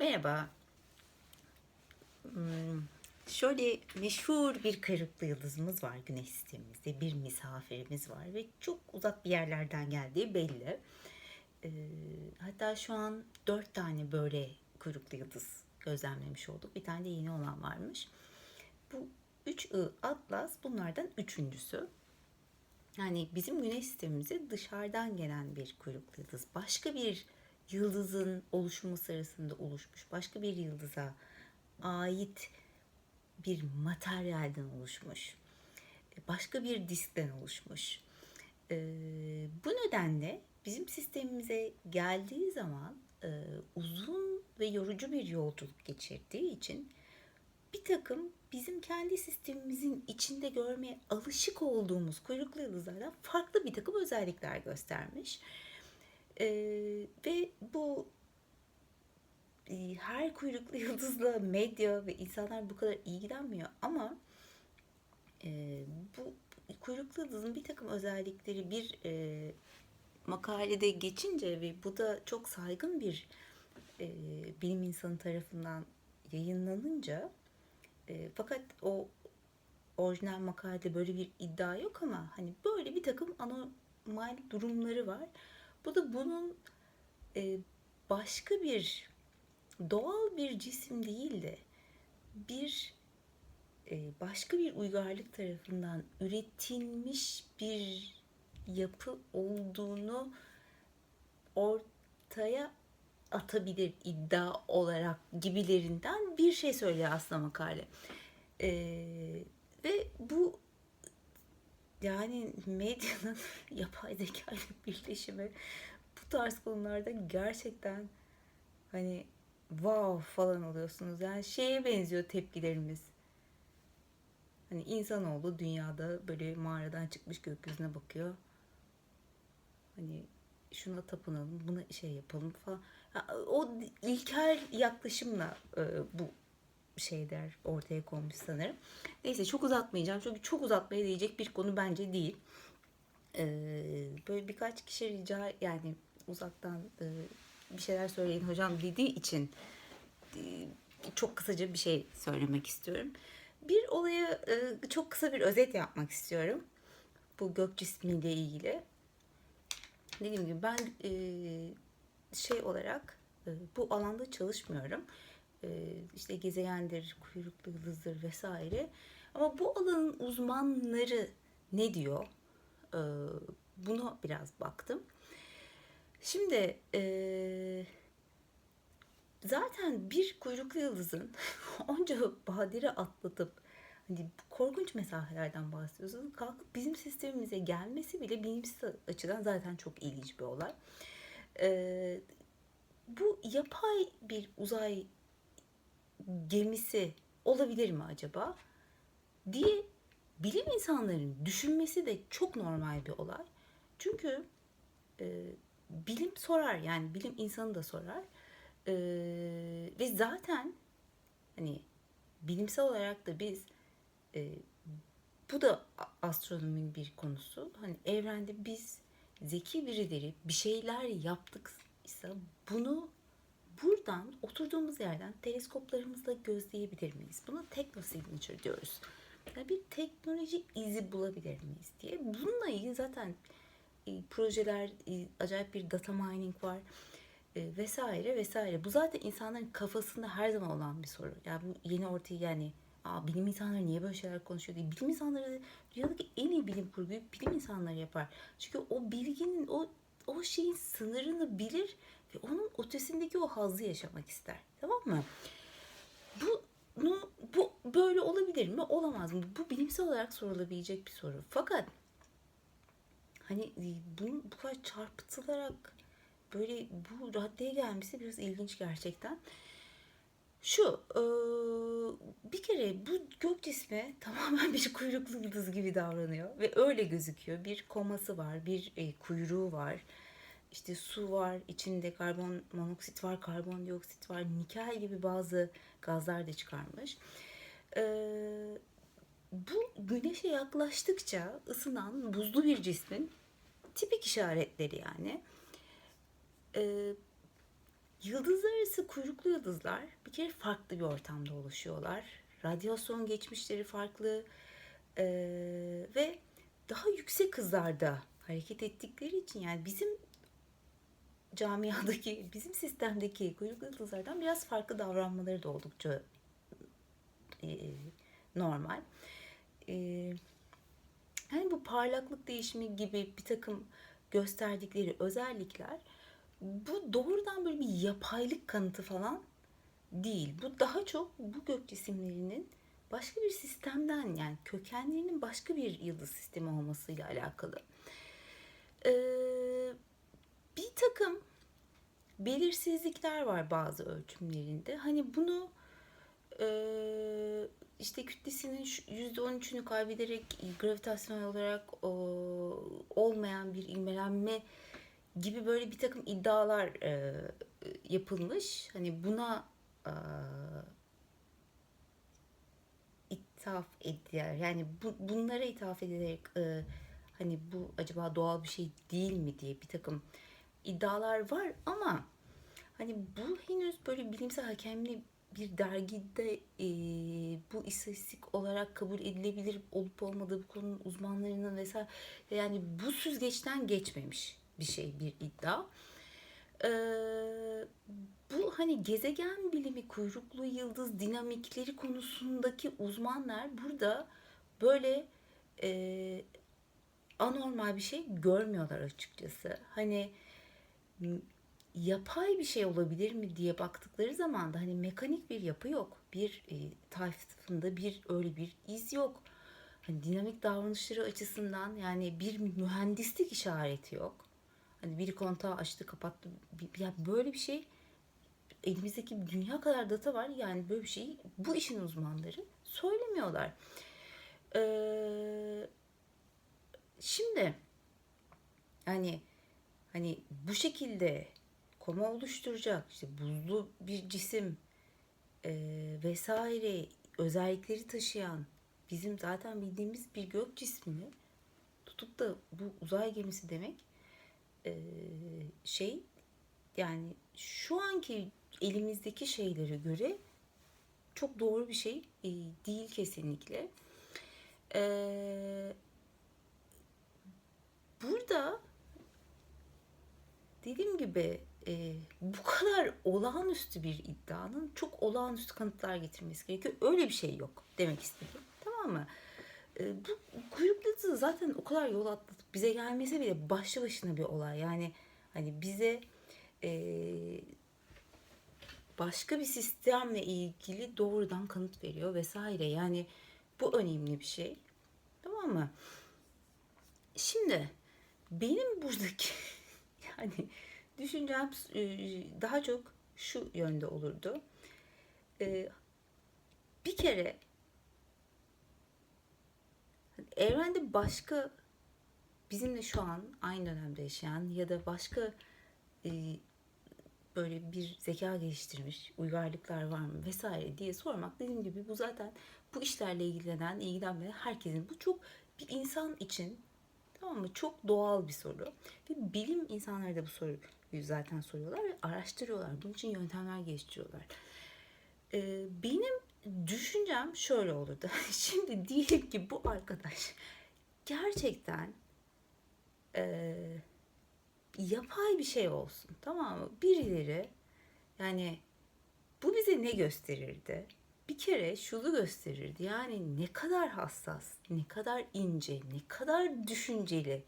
Merhaba. Hmm, Şöyle meşhur bir kuyruklu yıldızımız var güneş sistemimizde. Bir misafirimiz var ve çok uzak bir yerlerden geldiği belli. Ee, hatta şu an dört tane böyle kuyruklu yıldız gözlemlemiş olduk. Bir tane de yeni olan varmış. Bu 3I Atlas bunlardan üçüncüsü. Yani bizim güneş sistemimize dışarıdan gelen bir kuyruklu yıldız. Başka bir yıldızın oluşumu sırasında oluşmuş. Başka bir yıldıza ait bir materyalden oluşmuş. Başka bir diskten oluşmuş. Ee, bu nedenle bizim sistemimize geldiği zaman e, uzun ve yorucu bir yolculuk geçirdiği için bir takım bizim kendi sistemimizin içinde görmeye alışık olduğumuz kuyruklu yıldızlardan farklı bir takım özellikler göstermiş. Ee, ve bu e, her kuyruklu yıldızla medya ve insanlar bu kadar ilgilenmiyor ama e, bu kuyruklu yıldızın bir takım özellikleri bir e, makalede geçince ve bu da çok saygın bir e, bilim insanı tarafından yayınlanınca e, fakat o orijinal makalede böyle bir iddia yok ama hani böyle bir takım anormal durumları var. Bu da bunun e, başka bir doğal bir cisim değil de bir e, başka bir uygarlık tarafından üretilmiş bir yapı olduğunu ortaya atabilir iddia olarak gibilerinden bir şey söylüyor aslında makale. Ee, ve bu yani medyanın yapay zeka ile birleşimi bu tarz konularda gerçekten hani wow falan oluyorsunuz. Yani şeye benziyor tepkilerimiz. Hani insanoğlu dünyada böyle mağaradan çıkmış gökyüzüne bakıyor. Hani şuna tapınalım, buna şey yapalım falan. Ha, O ilkel yaklaşımla e, bu şeyler ortaya konmuş sanırım. Neyse çok uzatmayacağım çünkü çok uzatmaya değecek bir konu bence değil. Ee, böyle birkaç kişi rica yani uzaktan e, bir şeyler söyleyin hocam dediği için e, çok kısaca bir şey söylemek istiyorum. Bir olaya e, çok kısa bir özet yapmak istiyorum. Bu gök cismiyle ilgili. Dediğim gibi ben e, şey olarak e, bu alanda çalışmıyorum. E, işte gezegendir, kuyruklu yıldızdır vesaire. Ama bu alanın uzmanları ne diyor? E, bunu biraz baktım. Şimdi e, zaten bir kuyruklu yıldızın onca badire atlatıp hani korkunç mesafelerden bahsediyorsunuz. Kalkıp bizim sistemimize gelmesi bile bilimsel açıdan zaten çok ilginç bir olay. Bu yapay bir uzay gemisi olabilir mi acaba diye bilim insanlarının düşünmesi de çok normal bir olay. Çünkü e, bilim sorar yani bilim insanı da sorar. E, ve zaten hani bilimsel olarak da biz e, bu da astronominin bir konusu. Hani evrende biz zeki birileri bir şeyler yaptıksa bunu buradan oturduğumuz yerden teleskoplarımızla gözleyebilir miyiz? Buna technosignature diyoruz. Yani bir teknoloji izi bulabilir miyiz diye. Bununla ilgili zaten e, projeler, e, acayip bir data mining var e, vesaire vesaire. Bu zaten insanların kafasında her zaman olan bir soru. Yani bu yeni ortaya yani Aa, bilim insanları niye böyle şeyler konuşuyor diye. Bilim insanları dünyadaki en iyi bilim kurguyu bilim insanları yapar. Çünkü o bilginin o o şeyin sınırını bilir ve onun ötesindeki o hazzı yaşamak ister. Tamam mı? Bu bu, bu böyle olabilir mi? Olamaz mı? Bu bilimsel olarak sorulabilecek bir soru. Fakat hani e, bunun bu kadar çarpıtılarak böyle bu raddeye gelmesi biraz ilginç gerçekten. Şu, bir kere bu gök cismi tamamen bir kuyruklu yıldız gibi davranıyor ve öyle gözüküyor. Bir koması var, bir e, kuyruğu var. İşte su var, içinde karbon monoksit var, karbondioksit var, nikel gibi bazı gazlar da çıkarmış. Bu güneşe yaklaştıkça ısınan buzlu bir cismin tipik işaretleri yani. E, Yıldızlar arası kuyruklu yıldızlar bir kere farklı bir ortamda oluşuyorlar. Radyasyon geçmişleri farklı ee, ve daha yüksek hızlarda hareket ettikleri için yani bizim camiadaki, bizim sistemdeki kuyruklu yıldızlardan biraz farklı davranmaları da oldukça e, normal. E, yani bu parlaklık değişimi gibi bir takım gösterdikleri özellikler bu doğrudan böyle bir yapaylık kanıtı falan değil. Bu daha çok bu gök cisimlerinin başka bir sistemden yani kökenlerinin başka bir yıldız sistemi olmasıyla alakalı. Ee, bir takım belirsizlikler var bazı ölçümlerinde. Hani bunu e, işte kütlesinin %13'ünü kaybederek gravitasyonel olarak o, olmayan bir ilmelenme gibi böyle bir takım iddialar e, yapılmış. Hani buna e, ithaf ediyor. Yani bu, bunlara ithaf edilerek e, hani bu acaba doğal bir şey değil mi diye bir takım iddialar var ama hani bu henüz böyle bilimsel hakemli bir dergide e, bu istatistik olarak kabul edilebilir olup olmadığı bu konunun uzmanlarının vesaire yani bu süzgeçten geçmemiş bir şey bir iddia. Ee, bu hani gezegen bilimi kuyruklu yıldız dinamikleri konusundaki uzmanlar burada böyle e, anormal bir şey görmüyorlar açıkçası. Hani yapay bir şey olabilir mi diye baktıkları zaman da hani mekanik bir yapı yok. Bir e, tayfında bir öyle bir iz yok. Hani dinamik davranışları açısından yani bir mühendislik işareti yok. Hani biri kontağı açtı kapattı. Ya böyle bir şey elimizdeki dünya kadar data var. Yani böyle bir şey bu işin uzmanları söylemiyorlar. Ee, şimdi hani hani bu şekilde koma oluşturacak işte buzlu bir cisim e, vesaire özellikleri taşıyan bizim zaten bildiğimiz bir gök cismini tutup da bu uzay gemisi demek e, şey yani şu anki elimizdeki şeylere göre çok doğru bir şey e, değil kesinlikle. E, burada dediğim gibi bu kadar olağanüstü bir iddianın çok olağanüstü kanıtlar getirmesi gerekiyor. Öyle bir şey yok demek istedim. Tamam mı? E, bu kuyruklu zaten o kadar yol atlatıp bize gelmese bile başlı başına bir olay. Yani hani bize e, başka bir sistemle ilgili doğrudan kanıt veriyor vesaire. Yani bu önemli bir şey. Tamam mı? Şimdi benim buradaki yani düşüncem e, daha çok şu yönde olurdu. E, bir kere evrende başka bizimle şu an aynı dönemde yaşayan ya da başka e, böyle bir zeka geliştirmiş uygarlıklar var mı vesaire diye sormak dediğim gibi bu zaten bu işlerle ilgilenen, ilgilenmeyen herkesin bu çok bir insan için tamam mı çok doğal bir soru ve bilim insanları da bu soruyu zaten soruyorlar ve araştırıyorlar. Bunun için yöntemler geliştiriyorlar. Ee, benim düşüncem şöyle olurdu. Şimdi diyelim ki bu arkadaş gerçekten e, yapay bir şey olsun. Tamam mı? Birileri yani bu bize ne gösterirdi? Bir kere şunu gösterirdi. Yani ne kadar hassas, ne kadar ince, ne kadar düşünceli.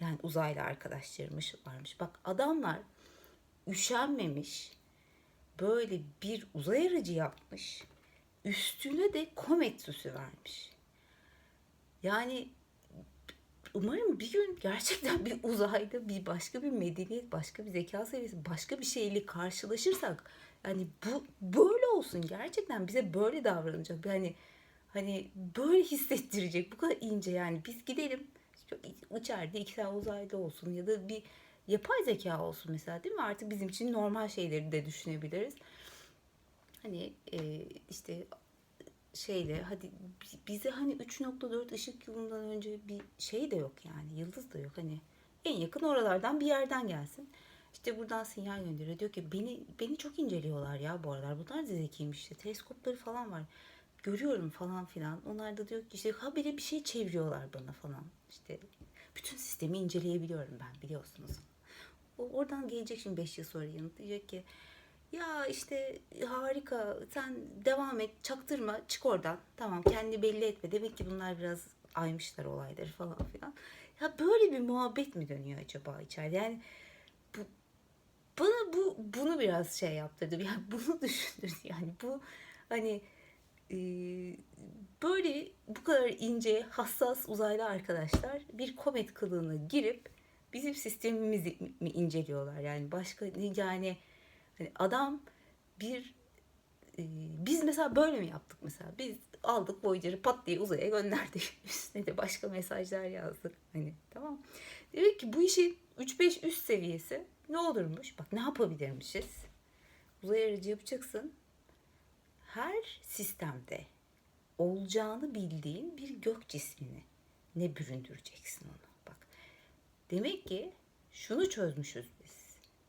Yani uzaylı arkadaşlarımız varmış. Bak adamlar üşenmemiş. Böyle bir uzay aracı yapmış. Üstüne de komet süsü vermiş. Yani umarım bir gün gerçekten bir uzayda bir başka bir medeniyet, başka bir zeka seviyesi, başka bir şeyle karşılaşırsak yani bu böyle olsun gerçekten bize böyle davranacak. Yani hani böyle hissettirecek bu kadar ince yani biz gidelim içeride iki tane uzaylı olsun ya da bir yapay zeka olsun mesela değil mi? Artık bizim için normal şeyleri de düşünebiliriz. Hani e, işte şeyle hadi bize hani 3.4 ışık yılından önce bir şey de yok yani yıldız da yok hani en yakın oralardan bir yerden gelsin. İşte buradan sinyal gönderiyor. Diyor ki beni beni çok inceliyorlar ya bu aralar. Bunlar da zekiymiş işte. Teleskopları falan var. Görüyorum falan filan. Onlar da diyor ki işte habire bir şey çeviriyorlar bana falan. İşte bütün sistemi inceleyebiliyorum ben biliyorsunuz. O oradan gelecek şimdi 5 yıl sonra yanıt diyecek ki ya işte harika sen devam et çaktırma çık oradan. Tamam kendi belli etme. Demek ki bunlar biraz aymışlar olayları falan filan. Ya böyle bir muhabbet mi dönüyor acaba içeride? Yani bu bana bu bunu biraz şey yaptırdı. Yani bunu düşündürdü. Yani bu hani e, böyle bu kadar ince hassas uzaylı arkadaşlar bir komet kılığına girip bizim sistemimizi mi inceliyorlar? Yani başka yani hani adam bir e, biz mesela böyle mi yaptık mesela? Biz aldık Voyager'ı pat diye uzaya gönderdik. Üstüne de başka mesajlar yazdık. Hani tamam. Demek ki bu işin 3-5 üst seviyesi ne olurmuş? Bak ne yapabilirmişiz? Uzay aracı yapacaksın. Her sistemde olacağını bildiğin bir gök cismini ne büründüreceksin onu? Bak Demek ki şunu çözmüşüz.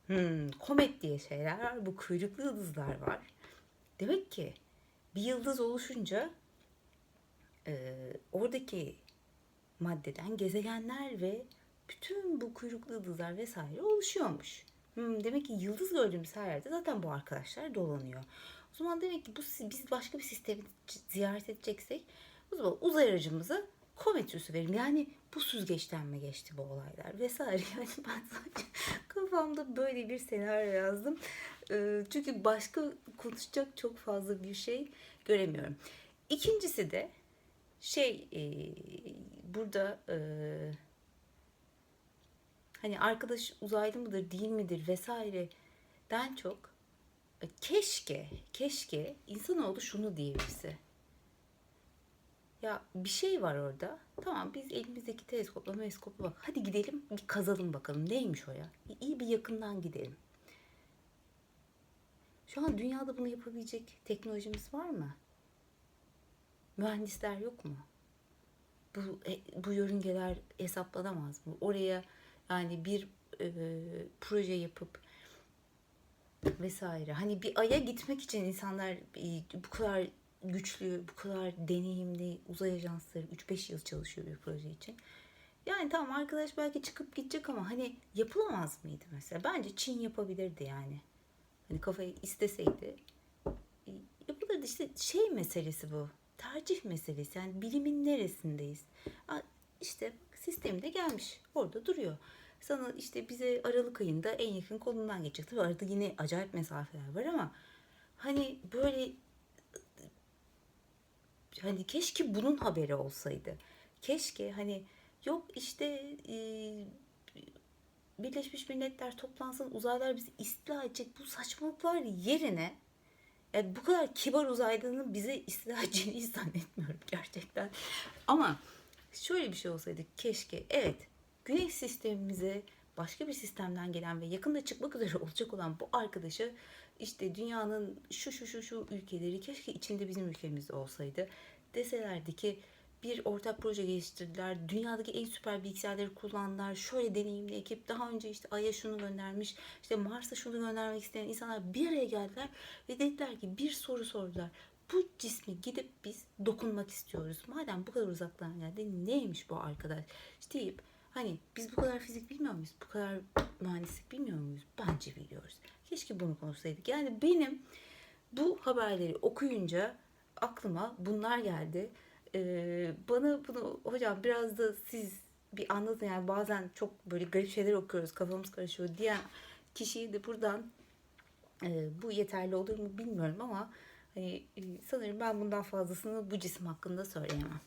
Hmm, komet diye şeyler var. Bu kuyruklu yıldızlar var. Demek ki bir yıldız oluşunca e, oradaki maddeden gezegenler ve bütün bu kuyruklu yıldızlar vesaire oluşuyormuş. Hmm, demek ki yıldız gördüğümüz her yerde zaten bu arkadaşlar dolanıyor. O zaman demek ki bu biz başka bir sistemi ziyaret edeceksek o zaman uzay aracımıza komet üssü verim. Yani bu süzgeçten mi geçti bu olaylar vesaire. Yani ben sadece kafamda böyle bir senaryo yazdım. Ee, çünkü başka konuşacak çok fazla bir şey göremiyorum. İkincisi de şey e, burada e, hani arkadaş uzaylı mıdır değil midir vesaire den çok e, keşke keşke insanoğlu şunu diyebilse. Ya bir şey var orada. Tamam biz elimizdeki teleskopla teleskopla bak. Hadi gidelim bir kazalım bakalım. Neymiş o ya? İyi bir yakından gidelim. Şu an dünyada bunu yapabilecek teknolojimiz var mı? Mühendisler yok mu? Bu e, bu yörüngeler hesaplanamaz mı? Oraya yani bir e, proje yapıp vesaire. Hani bir aya gitmek için insanlar bu kadar güçlü, bu kadar deneyimli uzay ajansları 3-5 yıl çalışıyor bir proje için. Yani tamam arkadaş belki çıkıp gidecek ama hani yapılamaz mıydı mesela? Bence Çin yapabilirdi yani. Hani kafayı isteseydi e, yapılırdı. İşte şey meselesi bu. Tercih meselesi. Yani bilimin neresindeyiz? İşte sistemde gelmiş. Orada duruyor. Sana işte bize Aralık ayında en yakın kolundan geçecek. Tabii arada yine acayip mesafeler var ama hani böyle hani keşke bunun haberi olsaydı. Keşke hani yok işte e, Birleşmiş Milletler toplansın uzaylar bizi istila edecek bu saçmalıklar yerine yani bu kadar kibar uzaylının bize istila edeceğini zannetmiyorum gerçekten. Ama şöyle bir şey olsaydı keşke evet güneş sistemimize başka bir sistemden gelen ve yakında çıkmak üzere olacak olan bu arkadaşı işte dünyanın şu şu şu şu ülkeleri keşke içinde bizim ülkemizde olsaydı deselerdi ki bir ortak proje geliştirdiler. Dünyadaki en süper bilgisayarları kullandılar. Şöyle deneyimli ekip daha önce işte Ay'a şunu göndermiş. işte Mars'a şunu göndermek isteyen insanlar bir araya geldiler ve dediler ki bir soru sordular. Bu cismi gidip biz dokunmak istiyoruz. Madem bu kadar uzaktan geldi neymiş bu arkadaş? İşte deyip hani biz bu kadar fizik bilmiyor muyuz? Bu kadar mühendislik bilmiyor muyuz? Bence biliyoruz. Keşke bunu konuşsaydık. Yani benim bu haberleri okuyunca aklıma bunlar geldi. Ee, bana bunu hocam biraz da siz bir anlatın yani bazen çok böyle garip şeyler okuyoruz kafamız karışıyor diyen kişiyi de buradan e, bu yeterli olur mu bilmiyorum ama hani e, sanırım ben bundan fazlasını bu cisim hakkında söyleyemem.